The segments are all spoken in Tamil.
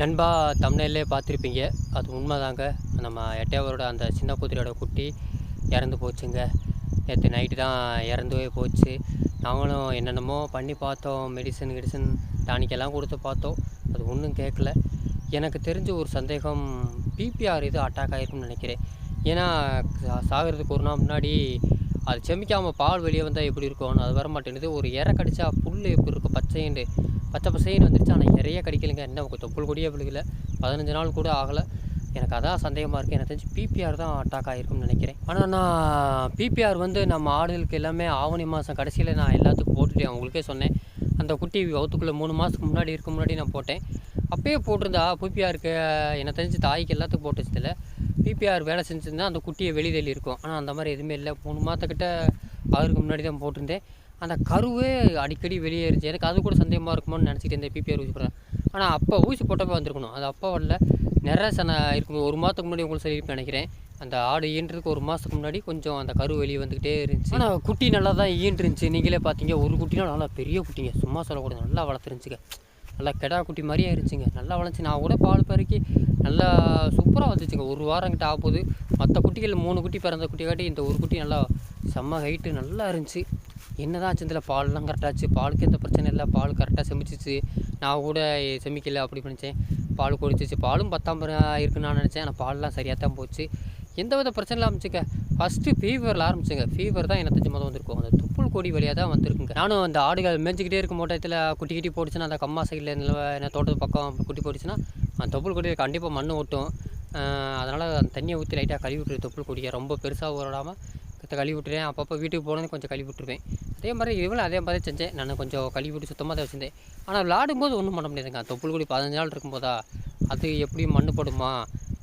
நண்பா தமிழ்நிலே பார்த்துருப்பீங்க. அது உண்மைதாங்க. நம்ம எட்டையாவரோட அந்த சின்ன குதிரையோட குட்டி இறந்து போச்சுங்க. நேற்று நைட்டு தான் இறந்துவே போச்சு. நாங்களும் என்னென்னமோ பண்ணி பார்த்தோம். மெடிசன் கிடிசன் டானிக்கெல்லாம் கொடுத்து பார்த்தோம். அது ஒன்றும் கேட்கல. எனக்கு தெரிஞ்ச ஒரு சந்தேகம் பிபிஆர் இது அட்டாக் ஆகிருக்குன்னு நினைக்கிறேன். ஏன்னா சாகிறதுக்கு ஒரு நாள் முன்னாடி அது செமிக்காமல் பால் வெளியே வந்தால் எப்படி இருக்கும் அது வர மாட்டேங்குது ஒரு இற கடிச்சா புல் எப்படி இருக்கும்? பச்சைண்டு பச்சை பசைன்னு வந்துருச்சு. ஆனால் நிறைய கடிக்கலைங்க. என்ன தொப்புள் கொடியே விழுகல. பதினஞ்சு நாள் கூட ஆகலை. எனக்கு அதான் சந்தேகமாக இருக்குது எனக்கு தெரிஞ்சு பிபிஆர் தான் அட்டாக் ஆகிருக்கும்னு நினைக்கிறேன். ஆனால் நான் பிபிஆர் வந்து நம்ம ஆடுகளுக்கு எல்லாமே ஆவணி மாதம் கடைசியில் நான் எல்லாத்துக்கும் போட்டுட்டேன் உங்களுக்கே சொன்னேன். அந்த குட்டி வவுத்துக்குள்ளே மூணு மாதத்துக்கு முன்னாடி இருக்க முன்னாடி நான் போட்டேன். அப்பயே போட்டிருந்தா பிபிஆருக்கு எனக்கு தெரிஞ்சு தாய்க்கு எல்லாத்துக்கும் போட்டு வச்சதில்ல பிபிஆர் வேலை செஞ்சிருந்தா அந்த குட்டியை வெளி இருக்கும். ஆனால் அந்த மாதிரி எதுவுமே இல்லை. மூணு மாதத்துக்கிட்ட அவருக்கு முன்னாடி தான் போட்டிருந்தேன். அந்த கருவே அடிக்கடி வெளியேறிச்சு. எனக்கு அது கூட சந்தேகமாக இருக்குமோன்னு நினச்சிட்டு இருந்தேன். பிபிஆர் ஊசி போடுறேன். ஆனால் அப்போ ஊசி போட்டப்போ வந்திருக்கணும். அது அப்போ வரல. நிறைய சன இருக்கும் ஒரு மாதத்துக்கு முன்னாடி உங்களுக்கு சொல்லியிருப்பேன் நினைக்கிறேன். அந்த ஆடு ஈன்றதுக்கு ஒரு மாதத்துக்கு முன்னாடி கொஞ்சம் அந்த கரு வெளியே வந்துக்கிட்டே இருந்துச்சு. ஆனால் குட்டி நல்லா தான் ஈன்றுருந்துச்சு. நீங்களே பார்த்தீங்க ஒரு குட்டினா நல்லா பெரிய குட்டிங்க. சும்மா சொல்லக்கூடாது நல்லா வளர்த்துருந்துச்சுங்க. நல்லா கெடா குட்டி மாதிரியே இருந்துச்சுங்க. நல்லா வளர்ந்துச்சு. நான் கூட பால் பறிக்கி நல்லா சூப்பராக வந்துச்சுங்க ஒரு வாரம் கிட்ட ஆக போகுது மற்ற குட்டிகள் மூணு குட்டி பிறந்த குட்டி காட்டி இந்த ஒரு குட்டி நல்லா செம்ம ஹைட்டு நல்லா இருந்துச்சு. என்னதான் ஆச்சு இதில் பால்லாம் கரெக்டாச்சு பாலுக்கு எந்த பிரச்சனை இல்லை. பால் கரெக்டாக செமிச்சிச்சு. நான் கூட செமிக்கலை அப்படி நினச்சேன். பால் குடிச்சிச்சு பாலும் பத்தாம் இருக்குன்னு நான் நினச்சேன். ஆனால் பால்லாம் சரியாக தான் போச்சு. எந்த வித பிரச்சனை இல்லாமல் ஃபஸ்ட்டு ஃபீவரில் ஆரம்பிச்சுங்க. ஃபீவர் தான் எனக்கு மொதல் வந்திருக்கும். அந்த துப்புள் கொடி வழியாக தான் வந்திருக்குங்க. நானும் அந்த ஆடுகள் மேய்ச்சிக்கிட்டே இருக்கும் மோட்டத்தில் குட்டி கிட்டி போட்டுச்சுன்னா அந்த கம்மா சைடில் என்ன தோட்டத்து பக்கம் குட்டி போட்டுச்சுன்னா அந்த தொப்புள் கொடி கண்டிப்பாக மண் ஓட்டும். அதனால் அந்த தண்ணியை ஊற்றி லைட்டாக கழுவி விட்டுரு. தொப்புள் கொடியை ரொம்ப பெருசாக ஊறாடாமல் கழுவி விட்டுறேன் அப்பப்போ வீட்டுக்கு போனது கொஞ்சம் கழுவி விட்டுருவேன் அதே மாதிரி இவ்வளோ அதே மாதிரி செஞ்சேன். நான் கொஞ்சம் கழுவி விட்டு சுத்தமாக தான் வச்சிருந்தேன். ஆனால் விளாடும்போது ஒன்றும் பண்ண முடியாதுங்க. அந்த தொப்புள் பதினஞ்சு நாள் இருக்கும்போதா அது எப்படி மண் படுமா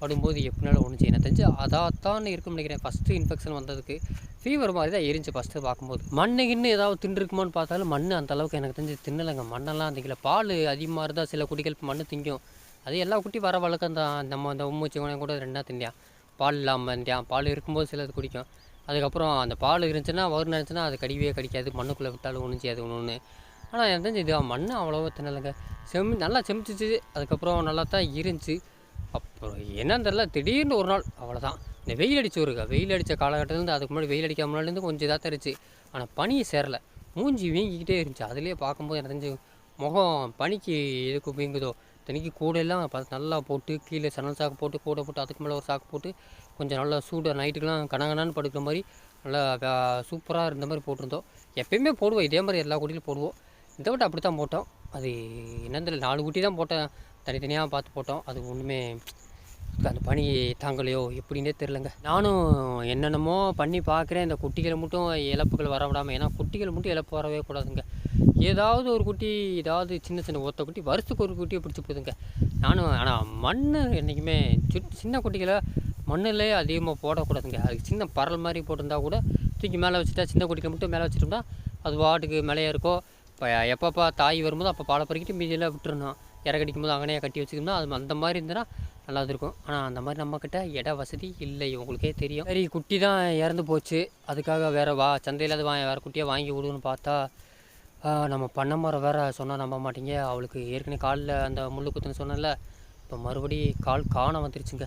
படும்போது எப்படினாலும் ஒன்று செய்யணும் தெரிஞ்சு அதாத்தான் இருக்கும்னு நினைக்கிறேன். ஃபஸ்ட்டு இன்ஃபெக்ஷன் வந்ததுக்கு ஃபீவர் மாதிரி தான் எரிஞ்சு ஃபஸ்ட்டு பார்க்கும்போது. மண்ணு கிண்ணு ஏதாவது தின்றுருக்குமோன்னு பார்த்தாலும் மண் அந்த அளவுக்கு எனக்கு தெரிஞ்சு தின்னலைங்க. மண்ணெல்லாம் திங்கல பால் அதிகமாக இருந்தால் சில குடிகள் மண் திங்கும். அது எல்லா குட்டி வர வழக்கம் தான் நம்ம அந்த உம்மூச்சி கூட ரெண்டாக திண்டியான் பால் இல்லாமல் இருந்தியான் பால் இருக்கும்போது சிலது குடிக்கும். அதுக்கப்புறம் அந்த பால் இருந்துச்சுன்னா வறு நினச்சுன்னா அது கடிவே கடிக்காது. மண்ணுக்குள்ளே விட்டாலும் ஒன்றும் செய்யாது ஒன்று ஒன்று ஆனால் எனக்கு தெரிஞ்சு இது மண் அவ்வளோவா தின்னலைங்க. செமி நல்லா செமிச்சிச்சு. அதுக்கப்புறம் நல்லா தான் இருந்துச்சு. அப்புறம் என்னன்னு தெரில திடீர்னு ஒரு நாள் அவ்வளோதான் இந்த வெயில் அடிச்சு வருங்க வெயில் அடித்த காலகட்டத்துலேருந்து அதுக்கு முன்னாடி வெயில் அடிக்காம முன்னாடிலேருந்து கொஞ்சம் இதாக தெரிச்சு ஆனால் பனி சேரலை. மூஞ்சி வீங்கிக்கிட்டே இருந்துச்சு. அதுலேயே பார்க்கும்போது எனக்கு தெரிஞ்சு முகம் பனிக்கு எதுக்கு வீங்குதோ. தனிக்கு கூடையெல்லாம் பார்த்து நல்லா போட்டு கீழே சணல் சாக்கு போட்டு கூடை போட்டு அதுக்கு மேலே ஒரு சாக்கு போட்டு கொஞ்சம் நல்லா சூடாக நைட்டுக்கெலாம் கனகனான்னு படுக்கிற மாதிரி நல்லா சூப்பராக இருந்த மாதிரி போட்டிருந்தோம். எப்பயுமே போடுவோம் இதே மாதிரி எல்லா குட்டிலும் போடுவோம். இதை விட்டு அப்படி தான் போட்டோம். அது என்னன்னு தெரியல நாலு குட்டி தான் போட்டேன். தனித்தனியாக பார்த்து போட்டோம். அது ஒன்றுமே அந்த பனி தாங்கலையோ எப்படின்னே தெரிலங்க நானும் என்னென்னமோ பண்ணி பார்க்குறேன். இந்த குட்டிகளை மட்டும் இழப்புகள் வர விடாமல் ஏன்னா குட்டிகள் மட்டும் இழப்பு வரவே கூடாதுங்க. ஏதாவது ஒரு குட்டி ஏதாவது சின்ன சின்ன ஒத்த குட்டி வருஷத்துக்கு ஒரு குட்டியை பிடிச்சி போதுங்க. நானும் ஆனால் மண் என்றைக்குமே சுட் சின்ன குட்டிகளை மண்ணிலே அதிகமாக போடக்கூடாதுங்க. அதுக்கு சின்ன பரல் மாதிரி போட்டிருந்தா கூட தூக்கி மேலே வச்சுட்டா சின்ன குட்டிக்கு மட்டும் மேலே வச்சுட்டோம்னா அது வாட்டுக்கு மேலேயே இருக்கோ இப்போ எப்பப்போ தாய் வரும்போது அப்போ பாலை பறிக்கிட்டு மீதியெல்லாம் விட்டுறணும். இறக்கடிக்கும் போது அங்கனையே கட்டி வச்சுக்கணும் அது அந்த மாதிரி இருந்ததுன்னா நல்லா இருக்கும். ஆனால் அந்த மாதிரி நம்மக்கிட்ட இட வசதி இல்லை. உங்களுக்கே தெரியும். சரி குட்டி தான் இறந்து போச்சு. அதுக்காக வேறு வா சந்தையில் அது வா வேறு குட்டியாக வாங்கி விடுன்னு பார்த்தா நம்ம பண்ண மரம் வேறு சொன்னால் நம்ப மாட்டீங்க. அவளுக்கு ஏற்கனவே காலில் அந்த முள் குத்துன்னு சொன்னல இப்போ மறுபடி கால் காண வந்துருச்சுங்க.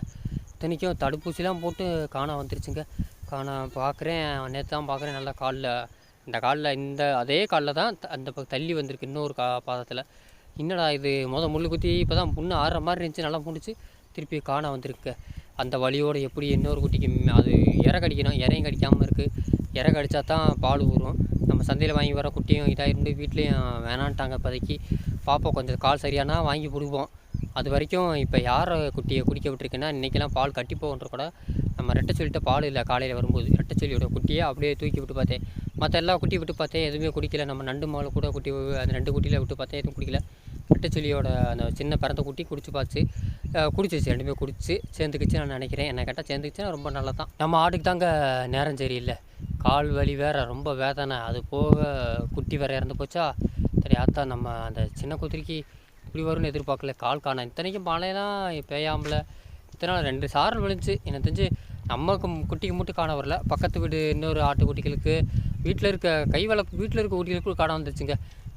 இத்தனைக்கும் தடுப்பூசிலாம் போட்டு காண வந்துருச்சுங்க. காண பார்க்குறேன் நேற்று தான் பார்க்குறேன் நல்லா காலில் இந்த காலில் இந்த அதே காலில் தான் அந்த பக்கம் தள்ளி வந்திருக்கு இன்னொரு கா பாதத்தில். என்னடா இது? மொதல் முள் குத்தி இப்போ தான் புண்ணு ஆடுற மாதிரி இருந்துச்சு. நல்லா முடிச்சு திருப்பி காண வந்திருக்கு. அந்த வழியோடு எப்படி இன்னொரு குட்டிக்கு அது இறக்கடிக்கணும் இறையும் கடிக்காமல் இருக்குது இறக்கடிச்சா தான் பால் ஊறும். நம்ம சந்தையில் வாங்கி வர குட்டியும் இதாக இருந்து வீட்லேயும் வேணான்ட்டாங்க இப்போதைக்கு. பார்ப்போம் கொஞ்சம் கால் சரியானா வாங்கி கொடுப்போம் அது வரைக்கும் இப்போ யார் குட்டியை குடிக்க விட்டுருக்குன்னா இன்றைக்கெல்லாம் பால் கட்டி போகன்ற கூட நம்ம ரெட்டை சொல்லிட்ட பால் இல்லை காலையில் வரும்போது. ரெட்டை சொல்லியோட குட்டியை அப்படியே தூக்கி விட்டு பார்த்தேன். மற்ற எல்லா குட்டி விட்டு பார்த்தேன் எதுவுமே குடிக்கல. நம்ம நண்டு மாலை கூட குட்டி அந்த ரெண்டு குட்டியில் விட்டு பார்த்தேன் எதுவும் குடிக்கல. ரெட்டச்சொல்லியோட அந்த சின்ன பிறந்த குட்டி குடிச்சு பார்த்து குடிச்சிச்சு ரெண்டுமே குடிச்சு சேர்ந்துக்கிச்சு நான் நினைக்கிறேன். என்ன கேட்டால் சேர்ந்துக்குச்சுன்னா ரொம்ப நல்லா தான் நம்ம ஆடுக்கு தாங்க நேரம் சரியில்லை. கால் வலி வேறு ரொம்ப வேதனை. அது போக குட்டி வேறு இறந்து போச்சா? சரி அதான் நம்ம அந்த சின்ன குதிரைக்கு இப்படி வரும்னு எதிர்பார்க்கல. கால் காண இத்தனைக்கும் மழையெல்லாம் பெய்யாமல். இத்தனை நாள் ரெண்டு சாரல் விழுந்துச்சு. எனக்கு தெரிஞ்சு நமக்கு குட்டிக்கு மட்டும் காண வரல. பக்கத்து வீடு இன்னொரு ஆட்டுக்குட்டிகளுக்கு. வீட்டில் இருக்க கை வளர்ப்பு வீட்டில் இருக்க குட்டிகளுக்கு காண வந்துருச்சுங்க.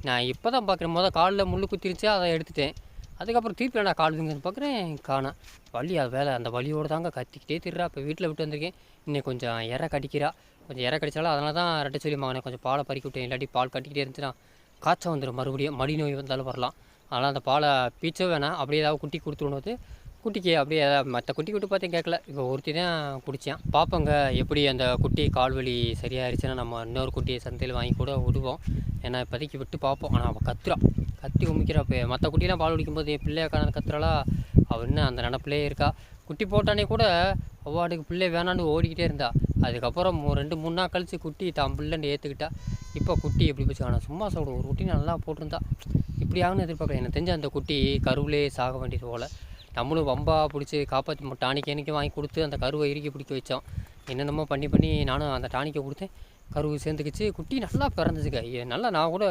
நான் இப்போ தான் பார்க்குறேன் மொதல் காலில் முள் குத்திருச்சு அதை எடுத்துட்டேன். அதுக்கப்புறம் திருப்பி நான் கால் வீங்கன்னு பார்க்குறேன் காணோம். வலி அது வேலை. அந்த வலியோடு தாங்க கத்திக்கிட்டே திருறா. இப்போ வீட்டில் விட்டு வந்திருக்கேன். இன்னும் கொஞ்சம் இற கடிக்கிறா. கொஞ்சம் இற கடிச்சாலும் அதனால தான் ரெட்டை சொல்லி மகனை கொஞ்சம் பாலை பறிக்க விட்டேன். இல்லாட்டி பால் கட்டிக்கிட்டே இருந்துச்சுன்னா காய்ச்சல் வந்துடும் மறுபடியும் மடி நோய் வந்தாலும் வரலாம். அதனால் அந்த பாலை பீச்சோ வேணாம். அப்படியே ஏதாவது குட்டி கொடுத்துருணும் குட்டிக்கு அப்படியே மற்ற குட்டி குட்டி பார்த்தேன் கேட்கல. இப்போ ஒருத்தி தான் குடித்தேன் பார்ப்போங்க எப்படி அந்த குட்டி கால்வலி சரியாயிருச்சுன்னா நம்ம இன்னொரு குட்டியை சந்தையில் வாங்கி கூட விடுவோம். ஏன்னா இப்போதைக்கு விட்டு பார்ப்போம். ஆனால் அவள் கத்துறா. கத்தி உமிக்கிறா இப்போ மற்ற குட்டிலாம் பால் குடிக்கும்போது என் பிள்ளையாக்கான கத்துறாளா? அவள் இன்னும் அந்த நினப்பிலே இருக்கா. குட்டி போட்டானே கூட அவ்வாடுக்கு பிள்ளை வேணான்னு ஓடிக்கிட்டே இருந்தா. அதுக்கப்புறம் ரெண்டு மூணு நாள் கழித்து குட்டி தான் பிள்ளைன்னு ஏற்றுக்கிட்டா இப்போ குட்டி எப்படி போச்சு? ஆனால் சும்மா சாப்பிடும் ஒரு குட்டி நல்லா போட்டிருந்தா. இப்படி ஆகுன்னு எதிர்பார்க்கல. எனக்கு தெரிஞ்ச அந்த குட்டி கருவிலே சாக வேண்டியது போல். நம்மளும் வம்பா பிடிச்சி காப்பாற்றி டானிக் எனக்கு வாங்கி கொடுத்து அந்த கருவை இறுக்கி பிடிக்க வச்சோம். என்னென்னமோ பண்ணி பண்ணி நானும் அந்த டானிக்கை கொடுத்தேன். கருவு சேர்ந்துக்கிச்சு. குட்டி நல்லா பிறந்துச்சுங்க. நல்லா நான் கூட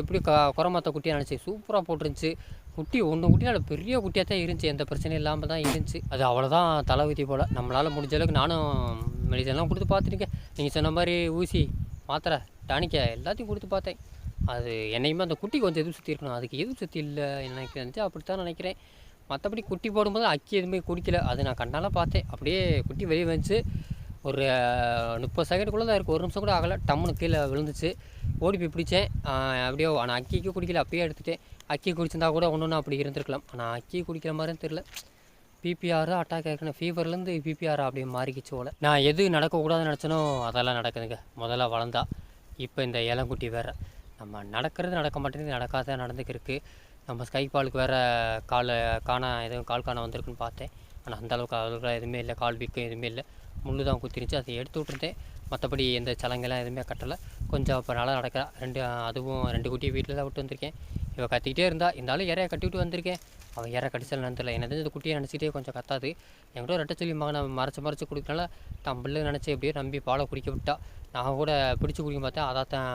எப்படி க குரமாத்த குட்டியாக நினச்சி. சூப்பராக போட்டிருந்துச்சு. குட்டி ஒன்று குட்டி நல்ல பெரிய குட்டியாக தான் இருந்துச்சு. எந்த பிரச்சனையும் இல்லாமல் தான் இருந்துச்சு. அது அவ்வளோதான் ஊற்றி போல். நம்மளால் முடிஞ்ச அளவுக்கு நானும் மெடிசன்லாம் கொடுத்து பார்த்துருக்கேன் நீங்கள் சொன்ன மாதிரி ஊசி மாத்திரை டானிக்கை எல்லாத்தையும் கொடுத்து பார்த்தேன். அது என்னையுமே அந்த குட்டி கொஞ்சம் எதுவும் சுற்றி இருக்கணும். அதுக்கு எதுவும் சுற்றி இல்லை எனக்கு இருந்துச்சு அப்படித்தான் நினைக்கிறேன். மற்றபடி குட்டி போடும்போது அக்கி எதுவுமே குடிக்கல. அது நான் கண்ணால் பார்த்தேன். அப்படியே குட்டி வெளியே வந்துச்சு. ஒரு முப்பது செகண்டுக்குள்ளே தான் இருக்குது ஒரு நிமிஷம் கூட ஆகலை. டம்முன்னு கீழே விழுந்துச்சு. ஓடி போய் பிடிச்சேன். அப்படியே ஆனால் அக்கிக்கு குடிக்கல. அப்படியே எடுத்துகிட்டேன் அக்கி குடிச்சிருந்தா கூட ஒன்று ஒன்று அப்படி இருந்திருக்கலாம். ஆனால் அக்கி குடிக்கிற மாதிரி தெரில பிபிஆர் அட்டாக் ஆகிருக்கணும் ஃபீவர்லேருந்து பிபிஆர் அப்படியே மாறிக்கிச்சு போல. நான் எது நடக்கக்கூடாதுன்னு நினச்சனோ அதெல்லாம் நடக்குதுங்க. முதல்ல வளர்ந்தா இப்போ இந்த இளங்குட்டி வேறு. நம்ம நடக்கிறது நடக்க மாட்டேங்குது நடக்காத நடந்துக்கிருக்கு நம்ம ஸ்கை பாலுக்கு வேறு கால் காண எதுவும் கால் காண வந்திருக்குன்னு பார்த்தேன். ஆனால் அந்த அளவுக்கு எதுவுமே இல்லை. கால் வீக்கம் எதுவுமே இல்லை. முள்ளு தான் குத்திருச்சு அதை எடுத்து விட்டுருந்தேன். மற்றபடி எந்த சலங்கெல்லாம் எதுவுமே கட்டலை. கொஞ்சம் இப்போ நல்லா நடக்கிறா. ரெண்டு அதுவும் ரெண்டு குட்டியை வீட்டில் தான் விட்டு வந்திருக்கேன். இவள் கத்திக்கிட்டே இருந்தா இருந்தாலும் இறைய கட்டிவிட்டு வந்திருக்கேன். அவள் இறை கடிச்சல் நினச்சில என்ன தெரிஞ்சு குட்டியை நினச்சிக்கிட்டே கொஞ்சம் கத்தாது. என்கிட்ட ரெட்ட சொல்லி மகனை மறைச்சு மறைச்சு கொடுக்கனால தான் பிள்ளை நினச்சி எப்படியோ நம்பி பாலை குடிக்க விட்டா. நான் கூட பிடிச்சி குடிக்க பார்த்தேன். அதான் தான்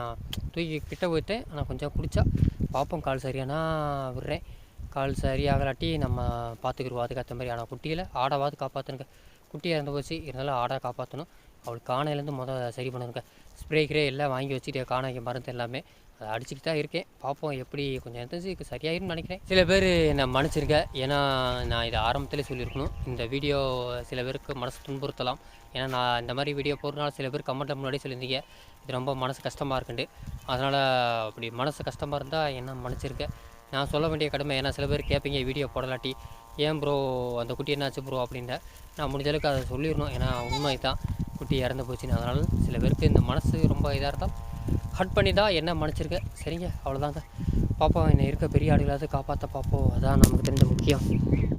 தூக்கி கிட்ட போயிட்டேன். ஆனால் கொஞ்சம் குடித்தா பார்ப்போம் கால் சரியானா விடுறேன். கால் சரியாகலாட்டி நம்ம பார்த்துக்குருவோம் அதுக்கேற்ற மாதிரி. ஆனால் குட்டியில் ஆடாவது காப்பாற்றணுங்க குட்டி இறந்து போச்சு. இருந்தாலும் ஆடை காப்பாற்றணும் அவளுக்கு காணையிலேருந்து மொதல் சரி பண்ணணுங்க ஸ்ப்ரே கிரே எல்லாம் வாங்கி வச்சுட்டு காணைக்கு மருந்து எல்லாமே அதை அடிச்சுக்கிட்டு தான் இருக்கேன். பார்ப்போம் எப்படி கொஞ்சம் இருந்துச்சு சரியாயிரும்னு நினைக்கிறேன். சில பேர் என்னை மன்னிச்சிருக்க ஏன்னா நான் இதை ஆரம்பத்திலே சொல்லியிருக்கணும். இந்த வீடியோ சில பேருக்கு மனசு துன்புறுத்தலாம். ஏன்னா நான் இந்த மாதிரி வீடியோ போடுறதுனால சில பேர் கமெண்ட்டில் முன்னாடியே சொல்லியிருந்தீங்க. இது ரொம்ப மனசு கஷ்டமாக இருக்குண்டு அதனால் அப்படி மனசு கஷ்டமாக இருந்தால் என்ன மன்னிச்சிருக்கேன் நான் சொல்ல வேண்டிய கடமை ஏன்னா சில பேர் கேட்பீங்க வீடியோ போடலாட்டி. ஏன் ப்ரோ அந்த குட்டி என்னாச்சு ப்ரோ அப்படின்ட்டு. நான் முடிஞ்சளவுக்கு அதை சொல்லிடணும். ஏன்னா உண்மை தான். குட்டி இறந்து போச்சுன்னு. அதனால் சில பேருக்கு இந்த மனசு ரொம்ப இதாக இருந்தால் ஹர்ட் பண்ணி தான் என்ன மன்னிச்சிருக்கேன் சரிங்க அவ்வளோதாங்க பார்ப்போம் என்னை இருக்க பெரிய ஆடுகளாவது காப்பாற்ற பார்ப்போம் அதான் நமக்கு தெரிஞ்ச முக்கியம்.